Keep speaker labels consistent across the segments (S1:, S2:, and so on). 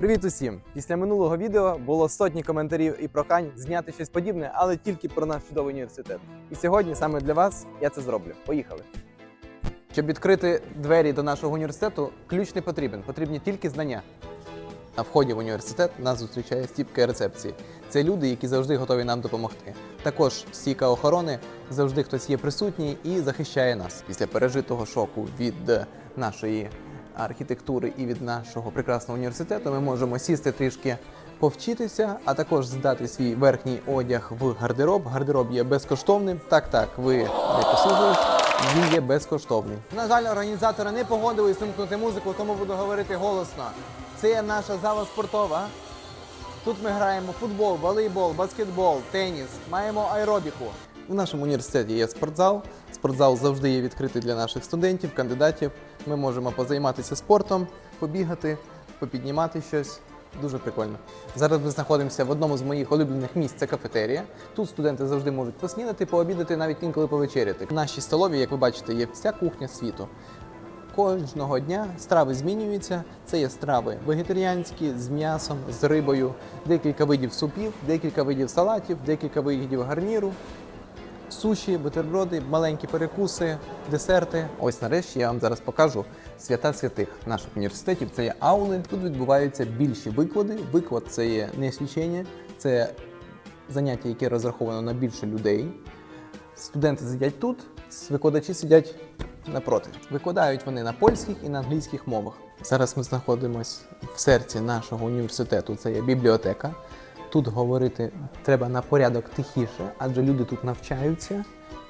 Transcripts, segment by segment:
S1: Привіт усім! Після минулого відео було сотні коментарів і прохань зняти щось подібне, але тільки про наш чудовий університет. І сьогодні саме для вас я це зроблю. Поїхали! Щоб відкрити двері до нашого університету, ключ не потрібен, потрібні тільки знання. На вході в університет нас зустрічає стіпка рецепції. Це люди, які завжди готові нам допомогти. Також стійка охорони завжди хтось є присутній і захищає нас. Після пережитого шоку від нашої архітектури і від нашого прекрасного університету ми можемо сісти трішки повчитися, а також здати свій верхній одяг в гардероб. Гардероб є безкоштовним. Так, так, ви не послухали. Він є безкоштовний. На жаль, організатори не погодились вимкнути музику, тому буду говорити голосно. Це наша зала спортова. Тут ми граємо футбол, волейбол, баскетбол, теніс, маємо аеробіку. У нашому університеті є спортзал. Спортзал завжди є відкритий для наших студентів, кандидатів. Ми можемо позайматися спортом, побігати, попіднімати щось. Дуже прикольно. Зараз ми знаходимося в одному з моїх улюблених місць це кафетерія. Тут студенти завжди можуть поснідати, пообідати, навіть інколи повечеряти. В нашій столові, як ви бачите, є вся кухня світу. Кожного дня страви змінюються. Це є страви вегетаріанські з м'ясом, з рибою, декілька видів супів, декілька видів салатів, декілька видів гарніру, суші, бутерброди, маленькі перекуси, десерти. Ось нарешті я вам зараз покажу свята святих наших університетів. Це є аули. Тут відбуваються більші виклади. Виклад це є не освічення, це заняття, яке розраховано на більше людей. Студенти сидять тут, викладачі сидять напроти. Викладають вони на польських і на англійських мовах. Зараз ми знаходимося в серці нашого університету. Це є бібліотека. Тут говорити треба на порядок тихіше, адже люди тут навчаються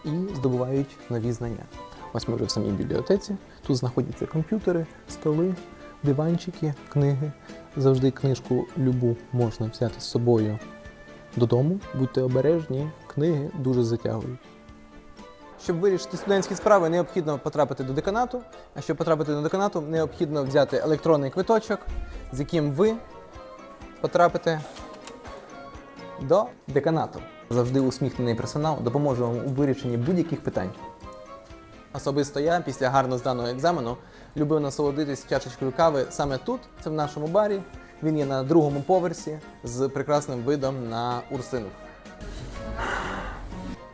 S1: і здобувають нові знання. Ось ми вже в самій бібліотеці. Тут знаходяться комп'ютери, столи, диванчики, книги. Завжди книжку любу можна взяти з собою додому. Будьте обережні, книги дуже затягують. Щоб вирішити студентські справи, необхідно потрапити до деканату. А щоб потрапити до деканату, необхідно взяти електронний квиточок, з яким ви потрапите до деканату. Завжди усміхнений персонал допоможе вам у вирішенні будь-яких питань. Особисто я після гарно зданого екзамену любив насолодитись чашечкою кави саме тут, це в нашому барі. Він є на другому поверсі з прекрасним видом на Урсину.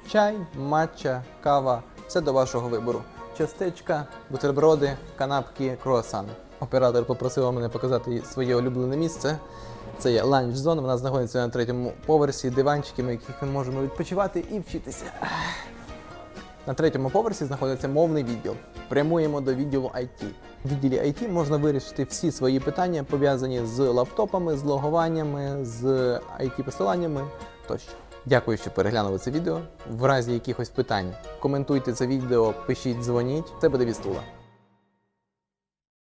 S1: Чай, матча, кава все до вашого вибору. Частечка, бутерброди, канапки, круасани. Оператор попросив мене показати своє улюблене місце. Це є ланч зона. Вона знаходиться на третьому поверсі, диванчики, на яких ми можемо відпочивати і вчитися. На третьому поверсі знаходиться мовний відділ. Прямуємо до відділу IT. В відділі IT можна вирішити всі свої питання, пов'язані з лаптопами, з логуваннями, з IT-посиланнями тощо. Дякую, що переглянули це відео. В разі якихось питань коментуйте це відео, пишіть, дзвоніть. Це буде Вістула.